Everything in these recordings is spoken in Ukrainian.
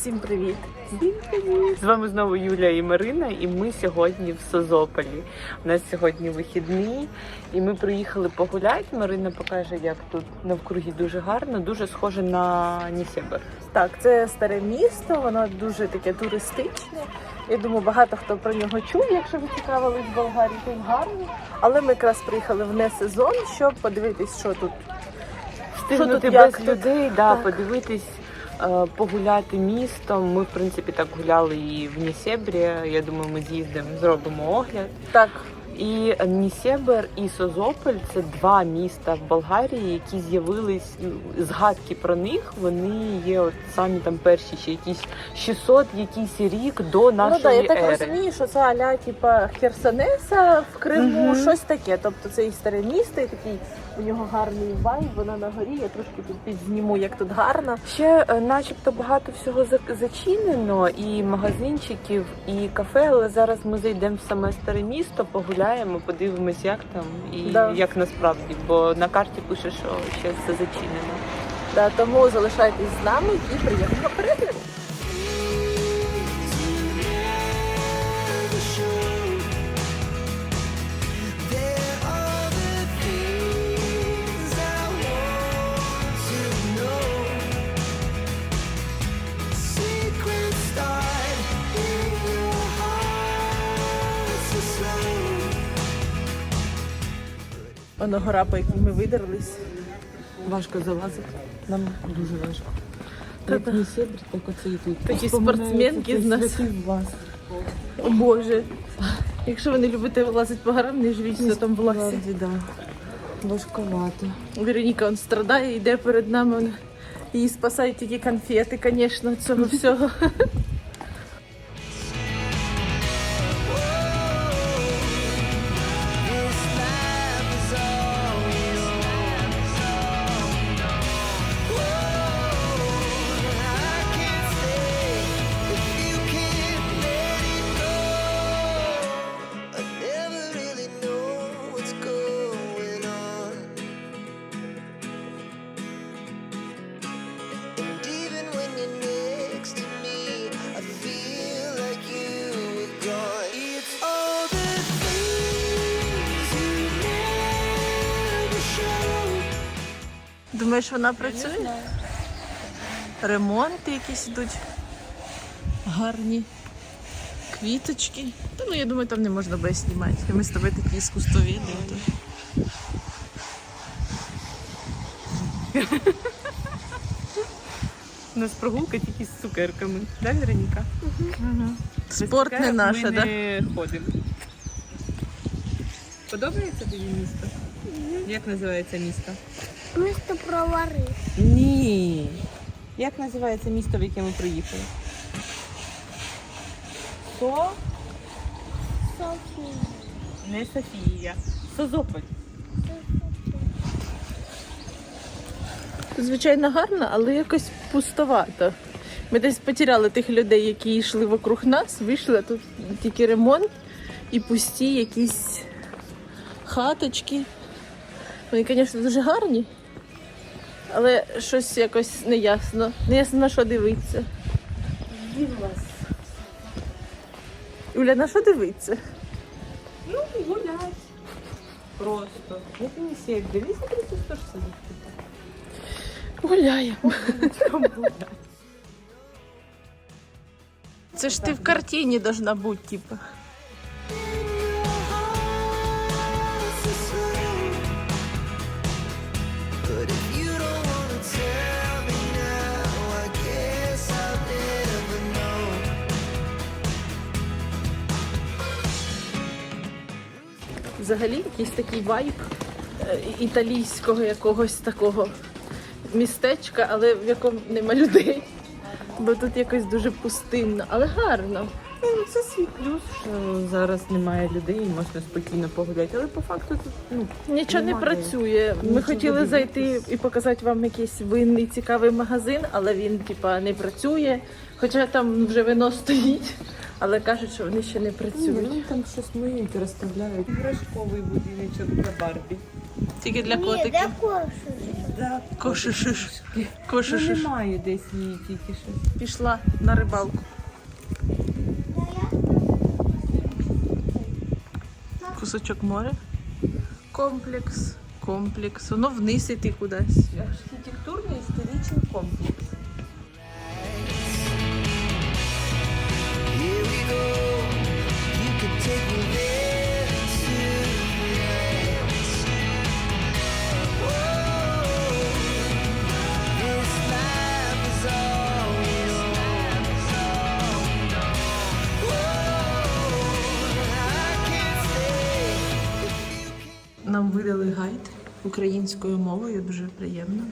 Всім привіт! З вами знову Юля і Марина, і ми сьогодні в Созополі. У нас сьогодні вихідний, і ми приїхали погуляти. Марина покаже, як тут навкруги дуже гарно, дуже схоже на Нісебер. Так, це старе місто, воно дуже таке туристичне. Я думаю, багато хто про нього чув, якщо ви цікавились в Болгарії, тут гарно. Але ми якраз приїхали в не сезон, щоб подивитись, що тут. Встигнути тут, як без тут? людей, да, Так. подивитись, погуляти містом. Ми, в принципі, так гуляли і в Нісебрі. Я думаю, ми з'їздимо, зробимо огляд. Так, І Нісебер і Созополь це два міста в Болгарії, які з'явились ну, згадки про них. Вони є от самі там перші, ще якісь 600 якийсь рік до ну нашої да, я так ери. розумію, що це аля типа Херсонеса в Криму, Мгм. щось таке. Тобто це і старе місто, і такий у нього гарний вайб, вона на горі. Я трошки тут підзніму, як тут гарно. Ще, е, начебто, багато всього за- зачинено, і магазинчиків, і кафе. Але зараз ми зайдемо в саме старе місто, погуляємо, подивимось, як там і Да. як насправді. Бо на карті пише, що ще все зачинено. Да, тому залишайтесь з нами і приємного перегляду. Воно гора, по якій ми видерлись. Важко залазити. Нам дуже важко. Як не сєбрі, так оце і тут. Такі спортсменки з нас. вас. О Боже. Якщо ви не любите лазити по горам, не живіть на тому власі. Да. Важковато. Вероніка он страдає, йде перед нами. Її спасають тільки конфети, звісно, цього всього. Думаєш, вона працює? Ремонти якісь йдуть. Гарні. Квіточки. Та ну я думаю, там не можна без знімати. Ми з тобою такі іскусствовіди. У нас прогулка тільки з цукерками. Да, Вероніка? Спорт не наше, ми да? не ходимо. Подобається тобі місто? Як називається місто? Місто Провари. Ні. Як називається місто, в яке ми приїхали? Со? Софія. Не Софія. Созополь. Звичайно, гарно, але якось пустовато. Ми десь потеряли тих людей, які йшли вокруг нас, вийшли, а тут тільки ремонт і пусті якісь хаточки. Вони, звісно, дуже гарні, але щось якось неясно. Неясно на що дивитися. Юля, на що дивитися? Ну, гулять. Просто. Як не сек. Дивись, як ти теж сидить. Гуляємо. Це ж ти в картині должна бути, типу. Взагалі якийсь такий вайб е, італійського якогось такого містечка, але в якому нема людей. Бо тут якось дуже пустинно, але гарно. Ну, це свій плюс, що зараз немає людей і можна спокійно погуляти. Але по факту тут ну, Нічого не Немає. працює. Ми Нічого хотіли зайти і показати вам якийсь винний цікавий магазин, але він типа не працює. Хоча там вже вино стоїть, але кажуть, що вони ще не ну, працюють. вони там щось миють, розставляють. Іграшковий будиночок для Барбі. Тільки для Ні, котиків. де кошу? Да, Кошишиш. Ну, Кошишиш. немає десь її тільки що. Пішла на рибалку. Кусочок моря. Комплекс. Комплекс. Воно вниз іти кудись. Архітектурний історичний комплекс. Видали гайд українською мовою, дуже приємно.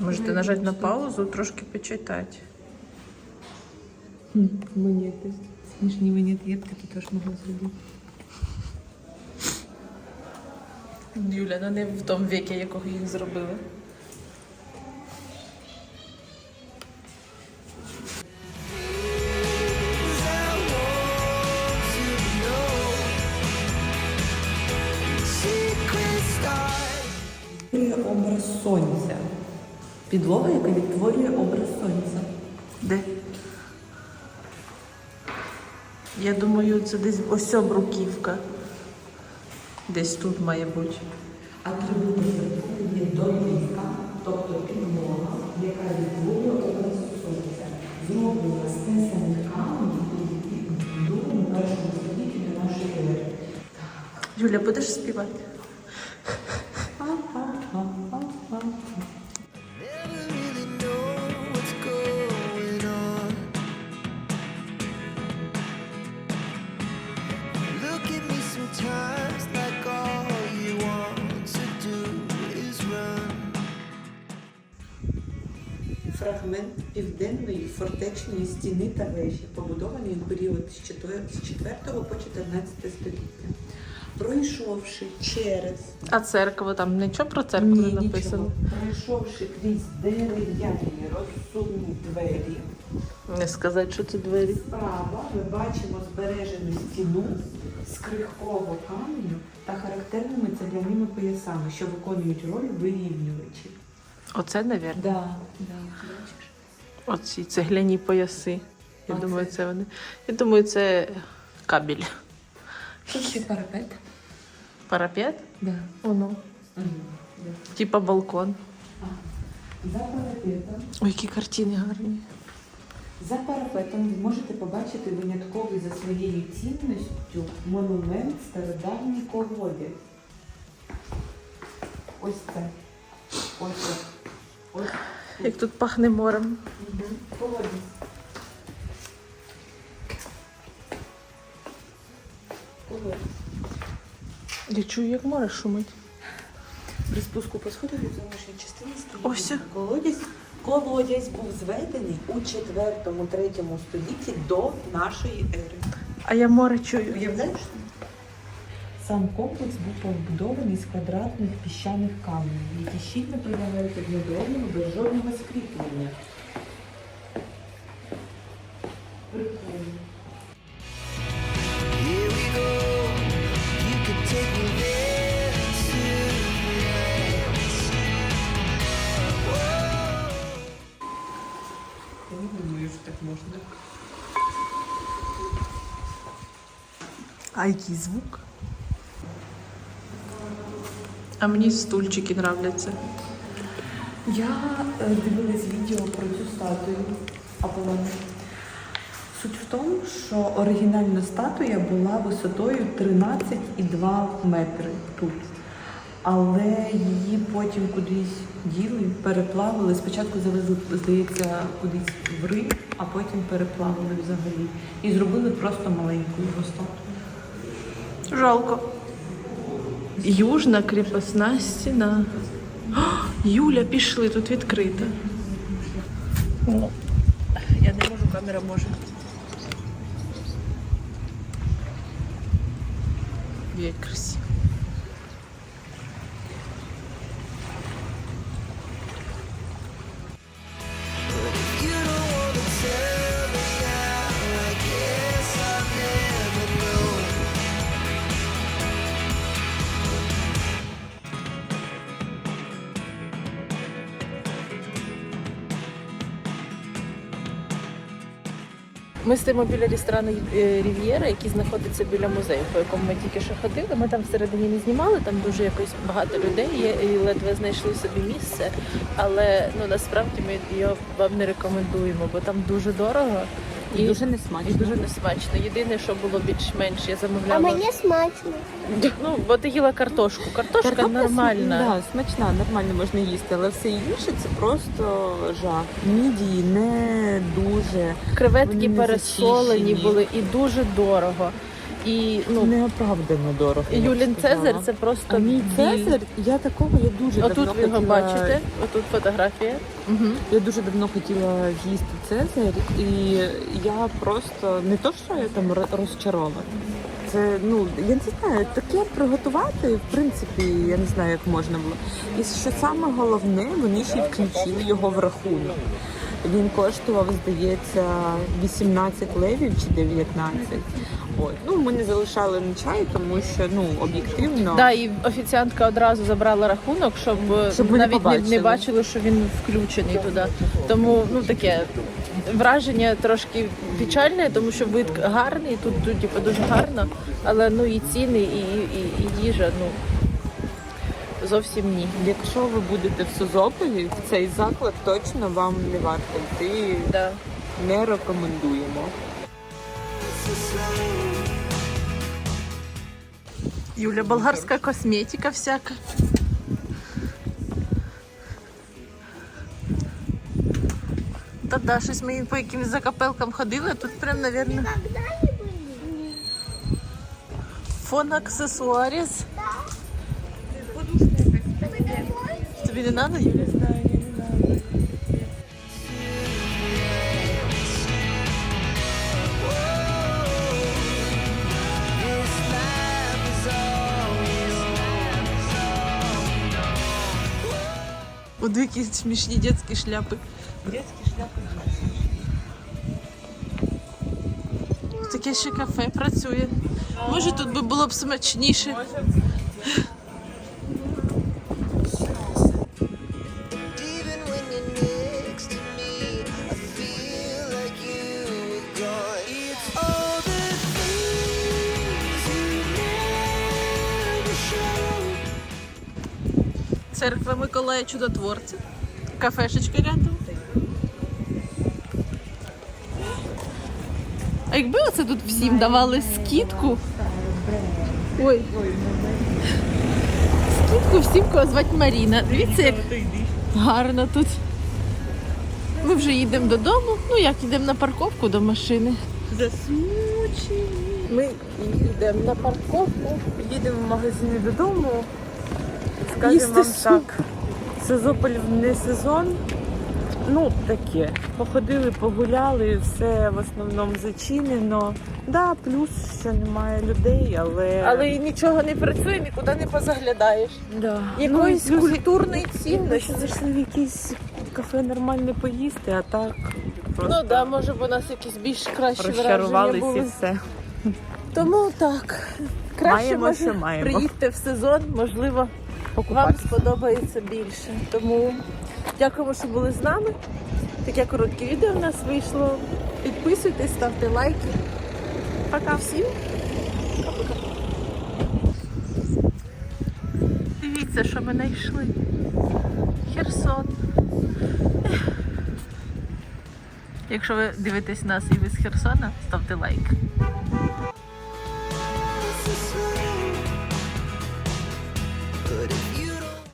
Можете нажати на паузу, трошки почитати. Монети. Смішні монетки ти теж могла зробити. Юля, ну не в тому віці, якого їх зробили. Образ сонця. Підлога, яка відтворює образ сонця. Де? Я думаю, це десь ось бруківка. Десь тут має бути. Атрибути є домівка, тобто підлога, яка відтворює образ сонця. Зроблена з тих самих каменів, які були на першому столітті до нашої ери. Юля, будеш співати? Фортечної стіни та вежі, побудований у період з 4 по 14 століття. Пройшовши через А церква там нічого про церкву не написано. нічого. пройшовши крізь дерев'яні розсувні двері, Не сказати, що це двері. справа ми бачимо збережену стіну з крихкого каменю та характерними цегляними поясами, що виконують роль вирівнювачів. Оце, навірно. Да, да, бачиш? Оці цегляні пояси. Я А думаю, це? це вони. Я думаю, це кабель. Що ще парапет? Парапет? Да. Воно. Типа балкон. За парапетом Ой, які картини гарні. За парапетом ви можете побачити винятковий за своєю цінністю монумент стародавній колоді. Ось це. Ось це. Ось Як тут пахне морем. Я чую, як море шумить. При спуску по сходах від зовнішньої частини стоїть колодязь. Колодязь був зведений у 4-3 столітті до нашої ери. А я море чую. Уявляєш? Сам комплекс був побудований з квадратних піщаних каменів, які щільно прилягають одне до одного без жодного скріплення. Прикольно. Here we go. You could take me there tonight. Я не думаю, що так можна. А який звук? А мені стульчики нравляться. Я е, дивилась відео про цю статую Аполлона. Суть в тому, що оригінальна статуя була висотою 13,2 метри тут. Але її потім кудись діли, переплавили. Спочатку завезли, здається, кудись в Рим, а потім переплавили взагалі. І зробили просто маленьку його статую. Жалко. Южна кріпосна стіна. О, Юля, пішли, тут відкрито. О, камера може. Як красиво. Ми стоїмо біля ресторану е, Рів'єра, який знаходиться біля музею, по якому ми тільки що ходили. Ми там всередині не знімали, там дуже якось багато людей є і ледве знайшли собі місце. Але ну насправді ми його вам не рекомендуємо, бо там дуже дорого І дуже несмачно. і дуже несмачно. Єдине, що було більш-менш, я А замовляла. мені смачно. Ну, бо ти їла картошку. Картошка Картопля нормальна. Да, смачна, нормально можна їсти, але все інше це просто жах. Мідії не дуже Креветки не пересолені зачищені. були і дуже дорого. І ну неоправдано дорого. я б Юлін сказала. Цезар це просто А мій біль. Цезар, я такого я дуже Отут давно ви його хотіла... бачите, отут фотографія. Угу. Я дуже давно хотіла їсти Цезар, і я просто не то, що я там ро- розчарована. Це ну я не знаю, таке приготувати, в принципі, я не знаю, як можна було. І що саме головне, вони ще й включили його в рахунок. Він коштував, здається, 18 левів чи 19. От. Ну, ми не залишали на чай, тому що ну об'єктивно. Да, і офіціантка одразу забрала рахунок, щоб, Щоб ми не навіть не, не бачили, що він включений туди. Тому ну таке враження трошки печальне, тому що вид гарний, тут, тут типу, дуже гарно, але ну і ціни, і, і, і їжа, ну зовсім ні. Якщо ви будете в Созополі, в цей заклад точно вам не варто йти. Да. Не рекомендуємо. Юля, болгарська косметика всяка. Та да, щось ми по якимось закапелкам ходили, а тут прям, были? фон аксесуаріз. Тобі не треба, Юля? This life is all От які смішні дитячі шляпи. Дітські шляпи. Таке ще кафе працює. Може тут би було б смачніше. Even Церква Миколая Чудотворця. Кафешечка рядом. А якби оце тут всім давали скидку. Ой. Скидку всім, кого звати Маріна. Дивіться, як гарно тут. Ми вже їдемо додому. Ну як їдемо на парковку до машини. Засмучені. Ми йдемо на парковку. Їдемо в магазини додому. Скажемо вам так. Созополь не сезон. Ну, таке. Походили, погуляли, все в основному зачинено. Да, плюс, що немає людей, але. Але і нічого не працює, нікуди не позаглядаєш. да. Якоїсь ну, культурної Ми цінності. ще зайшли в якийсь кафе нормально поїсти, а так просто Ну да, може б у нас якісь більш кращі враження розчарувались і все. Тому так. Краще Маємо, може маємо. приїдьте в сезон, можливо, вам сподобається більше. Тому дякуємо, що були з нами. Таке коротке відео в нас вийшло. Підписуйтесь, ставте лайки. Пока всім. Дивіться, що ми знайшли. Херсон. Якщо ви дивитесь нас і ви з Херсона, ставте лайк.